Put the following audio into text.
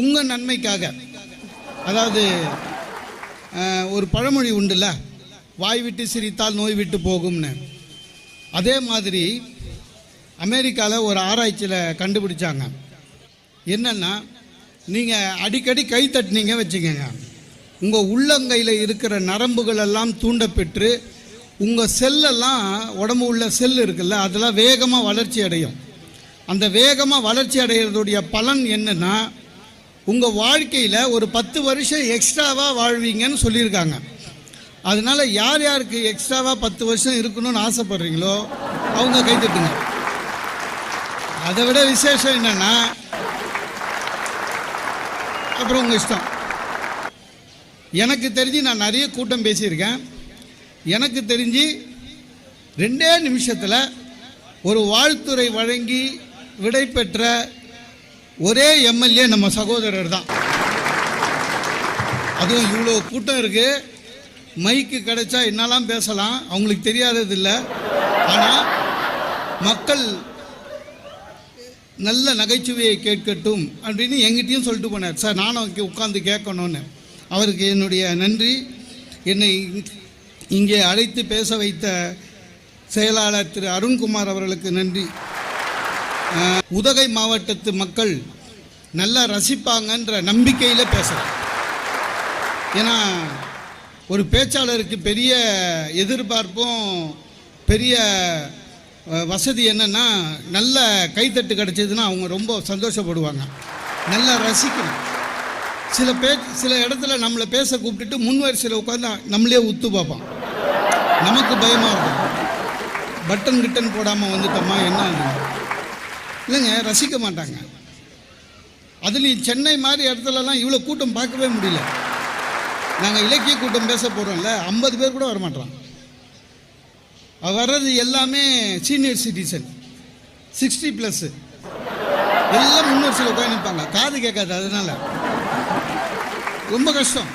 உங்கள் நன்மைக்காக. அதாவது ஒரு பழமொழி உண்டுல்ல? வாய் விட்டு சிரித்தால் நோய் விட்டு போகும்னு. அதே மாதிரி அமெரிக்காவில் ஒரு ஆராய்ச்சியில் கண்டுபிடிச்சாங்க. என்னென்னா நீங்கள் அடிக்கடி கை தட்டினீங்க வச்சுக்கோங்க. உங்கள் உள்ளங்கையில் இருக்கிற நரம்புகள் எல்லாம் தூண்டப்பெற்று உங்கள் செல்லெல்லாம் உடம்பு உள்ள செல் இருக்குல்ல அதெல்லாம் வேகமாக வளர்ச்சி அடையும். அந்த வேகமாக வளர்ச்சி அடைகிறதுடைய பலன் என்னென்னா உங்கள் வாழ்க்கையில் ஒரு பத்து வருஷம் எக்ஸ்ட்ராவாக வாழ்வீங்கன்னு சொல்லியிருக்காங்க. அதனால யார் யாருக்கு எக்ஸ்ட்ராவாக பத்து வருஷம் இருக்கணும்னு ஆசைப்படுறீங்களோ அவங்க கை தட்டுங்க. அதை விட விசேஷம் என்னன்னா அப்புறம் உங்கள் இஷ்டம். எனக்கு தெரிஞ்சு நான் நிறைய கூட்டம் பேசியிருக்கேன். எனக்கு தெரிஞ்சு ரெண்டே நிமிஷத்தில் ஒரு வாழ்த்துரை வழங்கி விடை பெற்ற ஒரே எம்எல்ஏ நம்ம சகோதரர் தான். அதுவும் இவ்வளோ கூட்டம் இருக்கு. மைக்கு கிடைச்சா என்னெல்லாம் பேசலாம்? அவங்களுக்கு தெரியாதது இல்லை. ஆனால் மக்கள் நல்ல நகைச்சுவையை கேட்கட்டும் அப்படின்னு எங்கிட்டையும் சொல்லிட்டு போனார். சார் நானும் இங்கே உட்காந்து கேட்கணும்னு. அவருக்கு என்னுடைய நன்றி. என்னை இங்கே அழைத்து பேச வைத்த செயலாளர் திரு அருண்குமார் அவர்களுக்கு நன்றி. உதகை மாவட்டத்து மக்கள் நல்லா ரசிப்பாங்கன்ற நம்பிக்கையில் பேசுகிறேன் ஏன்னா ஒரு பேச்சாளருக்கு பெரிய எதிர்பார்ப்பும் பெரிய வசதி என்னென்னா நல்ல கைத்தட்டு கிடச்சிதுன்னா அவங்க ரொம்ப சந்தோஷப்படுவாங்க. நல்லா ரசிக்கணும். சில பே சில இடத்துல நம்மளை பேச கூப்பிட்டுட்டு முன் வரிசையில் உட்காந்து நம்மளே உத்து பார்ப்பான். நமக்கு பயமாக இருக்கும். பட்டன் கிட்டன் போடாமல் வந்துட்டோமா என்ன இல்லைங்க ரசிக்க மாட்டாங்க. அதுலேயும் சென்னை மாதிரி இடத்துலலாம் இவ்வளோ கூட்டம் பார்க்கவே முடியல. நாங்கள் இலக்கிய கூட்டம் பேச போகிறோம்ல ஐம்பது பேர் கூட வரமாட்டோம் வர்றது எல்லாமே சீனியர் சிட்டிசன் சிக்ஸ்டி ப்ளஸ்ஸு எல்லாம் முன்னோர் சில உட்காந்து நிற்பாங்க காது கேட்காது அதனால். ரொம்ப கஷ்டம்.